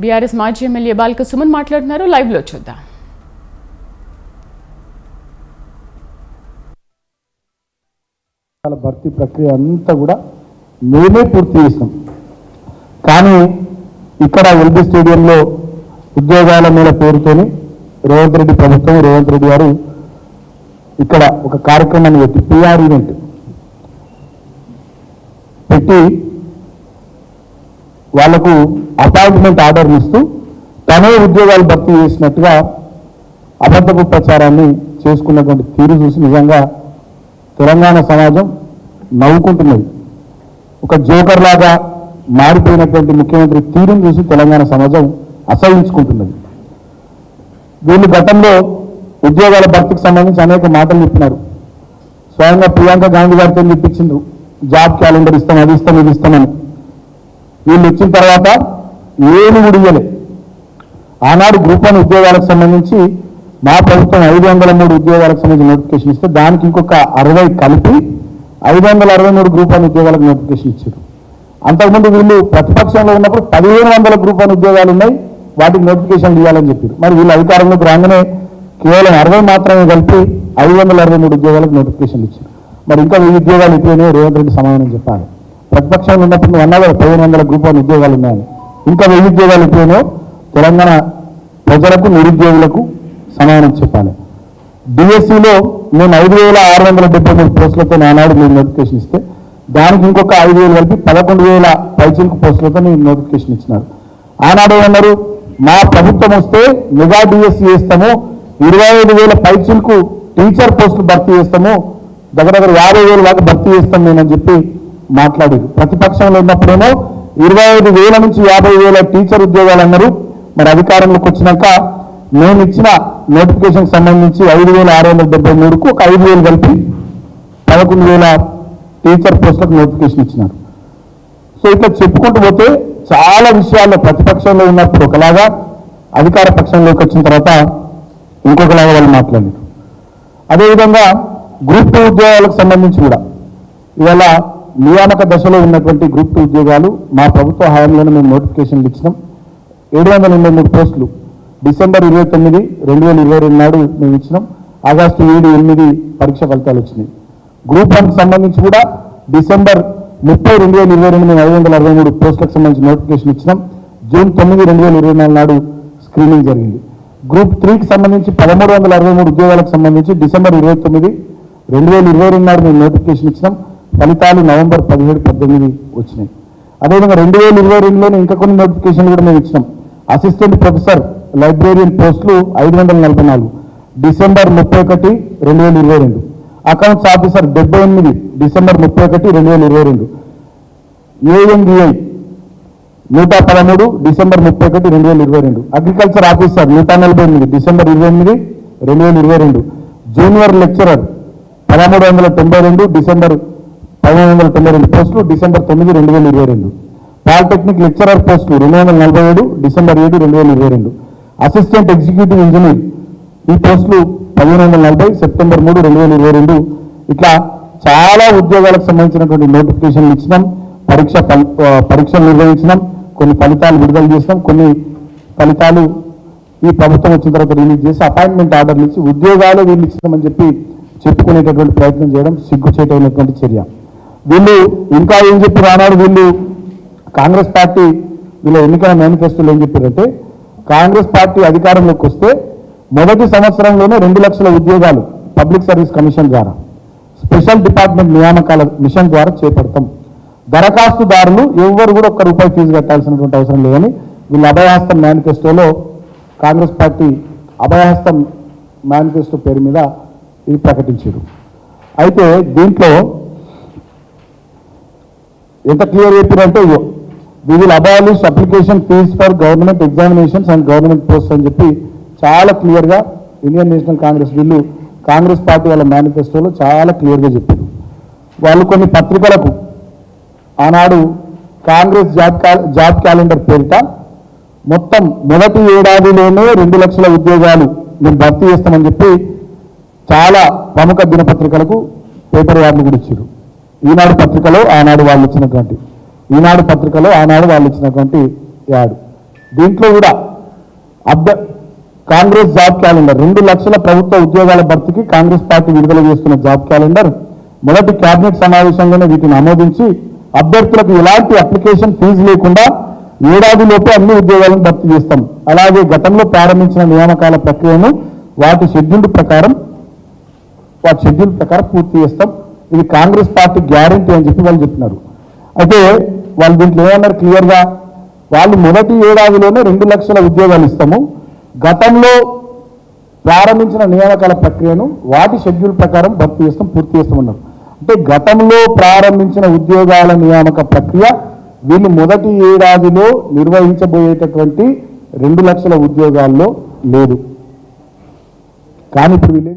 BRS మాజీ MLA బాలిక సుమన్ మాట్లాడుతున్నారు. లైవ్లో చూద్దాం. భర్తీ ప్రక్రియ అంతా కూడా మేమే పూర్తి చేస్తాం కానీ ఇక్కడ ఎల్బీ స్టేడియంలో ఉద్యోగాల మీద పేరుతోని రేవంత్ రెడ్డి ప్రభుత్వం రేవంత్ రెడ్డి గారు ఇక్కడ ఒక కార్యక్రమాన్ని పెట్టి పిఆర్ ఈవెంట్ పెట్టి వాళ్ళకు అపాయింట్మెంట్ ఆర్డర్ ఇస్తూ తనే ఉద్యోగాలు భర్తీ చేసినట్టుగా అబద్ధపు ప్రచారాన్ని చేసుకున్నటువంటి తీరు చూసి నిజంగా తెలంగాణ సమాజం నవ్వుకుంటున్నది. ఒక జోకర్ లాగా మారిపోయినటువంటి ముఖ్యమంత్రి తీరును చూసి తెలంగాణ సమాజం అసహించుకుంటున్నది. వీళ్ళు గతంలో ఉద్యోగాల భర్తీకి సంబంధించి అనేక మాటలు చెప్పినారు. స్వయంగా ప్రియాంక గాంధీ గారితో చెప్పించిండ్రు జాబ్ క్యాలెండర్ ఇస్తాం అది ఇస్తాం ఇది ఇస్తామని వీళ్ళు వచ్చిన తర్వాత ఏమి కూడా ఆనాడు గ్రూప్ వన్ ఉద్యోగాలకు సంబంధించి మా ప్రభుత్వం ఐదు వందల మూడు ఉద్యోగాలకు సంబంధించి నోటిఫికేషన్ ఇస్తే దానికి ఇంకొక అరవై కలిపి ఐదు వందల అరవై మూడు గ్రూప్ వన్ ఉద్యోగాలకు నోటిఫికేషన్ ఇచ్చారు. అంతకుముందు వీళ్ళు ప్రతిపక్షంలో ఉన్నప్పుడు పదిహేను వందల గ్రూప్ వన్ ఉద్యోగాలు ఉన్నాయి వాటికి నోటిఫికేషన్ ఇవ్వాలని చెప్పారు. మరి వీళ్ళు అధికారంలోకి రాగానే కేవలం అరవై మాత్రమే కలిపి ఐదు వందల అరవై మూడు ఉద్యోగాలకు నోటిఫికేషన్ ఇచ్చారు. మరి ఇంకా వెయ్యి ఉద్యోగాలు ఇప్పుడే రేవంత్ రెడ్డి సమాధానం చెప్పాలి. ప్రతిపక్షంలో ఉన్నప్పుడు నువ్వు పదిహేను వందల గ్రూప్ వన్ ఉద్యోగాలు ఉన్నాయని ఇంకా వెయ్యి ఉద్యోగాలు ఇచ్చేనో తెలంగాణ ప్రజలకు నిరుద్యోగులకు సమానం చెప్పాలి. డిఎస్సిలో మేము ఐదు వేల ఆరు వందల డెబ్బై మూడు పోస్టులతో ఆనాడు మీరు నోటిఫికేషన్ ఇస్తే దానికి ఇంకొక ఐదు వేలు కలిపి పదకొండు వేల పైచిలకు పోస్టులతో మీరు నోటిఫికేషన్ ఇచ్చినారు. ఆనాడు ఏమన్నారు? మా ప్రభుత్వం వస్తే మెగా డిఎస్సి వేస్తాము ఇరవై ఐదు వేల పైచిలకు టీచర్ పోస్టులు భర్తీ చేస్తాము దగ్గర దగ్గర యాభై వేల దాకా భర్తీ చేస్తాం నేనని చెప్పి మాట్లాడేది ప్రతిపక్షంలో ఉన్నప్పుడేమో ఇరవై ఐదు వేల నుంచి యాభై వేల టీచర్ ఉద్యోగాలు అన్నారు మరి అధికారంలోకి వచ్చినాక మేము ఇచ్చిన నోటిఫికేషన్ సంబంధించి ఐదు వేల ఆరు వందల డెబ్బై మూడుకు ఒక ఐదు వేలు కలిపి పదకొండు వేల టీచర్ పోస్టులకు నోటిఫికేషన్ ఇచ్చినారు. సో ఇట్లా చెప్పుకుంటూ పోతే చాలా విషయాల్లో ప్రతిపక్షంలో ఉన్నప్పుడు ఒకలాగా అధికార పక్షంలోకి వచ్చిన తర్వాత ఇంకొకలాగా వాళ్ళు మాట్లాడారు. అదేవిధంగా గ్రూప్ ఉద్యోగాలకు సంబంధించి కూడా ఇవాళ నియామక దశలో ఉన్నటువంటి గ్రూప్ టూ ఉద్యోగాలు మా ప్రభుత్వ హయాంలోనే మేము నోటిఫికేషన్లు ఇచ్చినాం. ఏడు వందల ఎనభై మూడు పోస్టులు డిసెంబర్ ఇరవై తొమ్మిది రెండు వేల ఇరవై రెండు నాడు మేము ఇచ్చినాం. ఆగస్టు ఏడు ఎనిమిది పరీక్ష ఫలితాలు వచ్చినాయి. గ్రూప్ వన్కి సంబంధించి కూడా డిసెంబర్ ముప్పై రెండు వేల ఇరవై రెండు మేము ఐదు వందల అరవై మూడు పోస్టులకు సంబంధించి నోటిఫికేషన్ ఇచ్చినాం. జూన్ తొమ్మిది రెండు వేల ఇరవై నాలుగు నాడు స్క్రీనింగ్ జరిగింది. గ్రూప్ త్రీకి సంబంధించి పదమూడు వందల అరవై మూడు ఉద్యోగాలకు సంబంధించి డిసెంబర్ ఇరవై తొమ్మిది రెండు వేల ఇరవై రెండు నాడు మేము నోటిఫికేషన్ ఇచ్చినాం. ఫలితాలు నవంబర్ పదిహేడు పద్దెనిమిది వచ్చినాయి. అదేవిధంగా రెండు వేల ఇరవై రెండులోనే ఇంకా కొన్ని నోటిఫికేషన్లు కూడా మేము ఇచ్చినాం. అసిస్టెంట్ ప్రొఫెసర్ లైబ్రేరియన్ పోస్టులు ఐదు వందల నలభై నాలుగు. డిసెంబర్ ముప్పై ఒకటి రెండు వేల ఇరవై రెండు. అకౌంట్స్ ఆఫీసర్ డెబ్బై ఎనిమిది. డిసెంబర్ ముప్పై ఒకటి రెండు. వేల ఇరవై రెండు ఏఎండిఐ నూట పదమూడు. డిసెంబర్ ముప్పై ఒకటి రెండు వేల ఇరవై రెండు. అగ్రికల్చర్ ఆఫీసర్ నూట నలభై ఎనిమిది. డిసెంబర్ ఇరవై ఎనిమిది రెండు వేల ఇరవై రెండు. జూనియర్ లెక్చరర్ పదమూడు వందల తొంభై రెండు. డిసెంబర్ పదిహేను వందల తొంభై రెండు పోస్టులు డిసెంబర్ తొమ్మిది రెండు వేల ఇరవై రెండు. పాలిటెక్నిక్ లెక్చరర్ పోస్టులు రెండు వందల నలభై ఏడు డిసెంబర్ ఏడు రెండు వేల ఇరవై రెండు. అసిస్టెంట్ ఎగ్జిక్యూటివ్ ఇంజనీర్ ఈ పోస్టులు పదిహేను వందల నలభై సెప్టెంబర్ మూడు రెండు వేల ఇరవై రెండు. ఇట్లా చాలా ఉద్యోగాలకు సంబంధించినటువంటి నోటిఫికేషన్లు ఇచ్చినాం పరీక్ష పరీక్షలు నిర్వహించినాం కొన్ని ఫలితాలు విడుదల చేసినాం కొన్ని ఫలితాలు ఈ ప్రభుత్వం వచ్చిన తర్వాత రిలీజ్ చేసి అపాయింట్మెంట్ ఆర్డర్లు ఇచ్చి ఉద్యోగాలు వీళ్ళు ఇచ్చినామని చెప్పి చెప్పుకునేటటువంటి ప్రయత్నం చేయడం సిగ్గుచేటైనటువంటి చర్య. వీళ్ళు ఇంకా ఏం చెప్పారు ఆనాడు వీళ్ళు? కాంగ్రెస్ పార్టీ వీళ్ళ ఎన్నికల మేనిఫెస్టోలు ఏం చెప్పారంటే కాంగ్రెస్ పార్టీ అధికారంలోకి వస్తే మొదటి సంవత్సరంలోనే రెండు లక్షల ఉద్యోగాలు పబ్లిక్ సర్వీస్ కమిషన్ ద్వారా స్పెషల్ డిపార్ట్మెంట్ నియామకాల మిషన్ ద్వారా చేపడతాం. దరఖాస్తుదారులు ఎవరు కూడా ఒక్క రూపాయి ఫీజు కట్టాల్సినటువంటి అవసరం లేదని వీళ్ళ అభయహస్తం మేనిఫెస్టోలో కాంగ్రెస్ పార్టీ అభయహస్తం మేనిఫెస్టో పేరు మీద ఇది ప్రకటించారు. అయితే దీంట్లో ఎంత క్లియర్ చెప్పారంటే ఇగో we will abolish application fee for government examinations and government post అని చెప్పి చాలా క్లియర్గా ఇండియన్ నేషనల్ కాంగ్రెస్ వీళ్ళు కాంగ్రెస్ పార్టీ వాళ్ళ మేనిఫెస్టోలో చాలా క్లియర్గా చెప్పారు. వాళ్ళు కొన్ని పత్రికలకు ఆనాడు కాంగ్రెస్ జాబ్ జాబ్ క్యాలెండర్ పేరిట మొత్తం మొదటి ఏడాదిలోనే రెండు లక్షల ఉద్యోగాలు మేము భర్తీ చేస్తామని చెప్పి చాలా ప్రముఖ దినపత్రికలకు పేపర్ యాడ్లు కూడా ఇచ్చారు. ఈనాడు పత్రికలో ఆనాడు వాళ్ళు ఇచ్చినటువంటి ఈనాడు పత్రికలో ఆనాడు వాళ్ళు ఇచ్చినటువంటి యాడ్. దీంట్లో కూడా అభ్య కాంగ్రెస్ జాబ్ క్యాలెండర్ రెండు లక్షల ప్రభుత్వ ఉద్యోగాల భర్తీకి కాంగ్రెస్ పార్టీ విడుదల చేస్తున్న జాబ్ క్యాలెండర్ మొదటి కేబినెట్ సమావేశంలోనే వీటిని ఆమోదించి అభ్యర్థులకు ఎలాంటి అప్లికేషన్ ఫీజు లేకుండా ఏడాదిలోపు అన్ని ఉద్యోగాలను భర్తీ చేస్తాం. అలాగే గతంలో ప్రారంభించిన నియామకాల ప్రక్రియను వాటి షెడ్యూల్ ప్రకారం వాటి షెడ్యూల్ ప్రకారం పూర్తి చేస్తాం. ఇది కాంగ్రెస్ పార్టీ గ్యారంటీ అని చెప్పి వాళ్ళు చెప్పినారు. అయితే వాళ్ళు దీంట్లో ఏమన్నారు? క్లియర్గా వాళ్ళు మొదటి ఏడాదిలోనే రెండు లక్షల ఉద్యోగాలు ఇస్తాము. గతంలో ప్రారంభించిన నియామకాల ప్రక్రియను వాటి షెడ్యూల్ ప్రకారం భర్తీ చేస్తాం పూర్తి చేస్తామన్నారు. అంటే గతంలో ప్రారంభించిన ఉద్యోగాల నియామక ప్రక్రియ వీళ్ళు మొదటి ఏడాదిలో నిర్వహించబోయేటటువంటి రెండు లక్షల ఉద్యోగాల్లో లేదు. కానీ ఇప్పుడు వీళ్ళు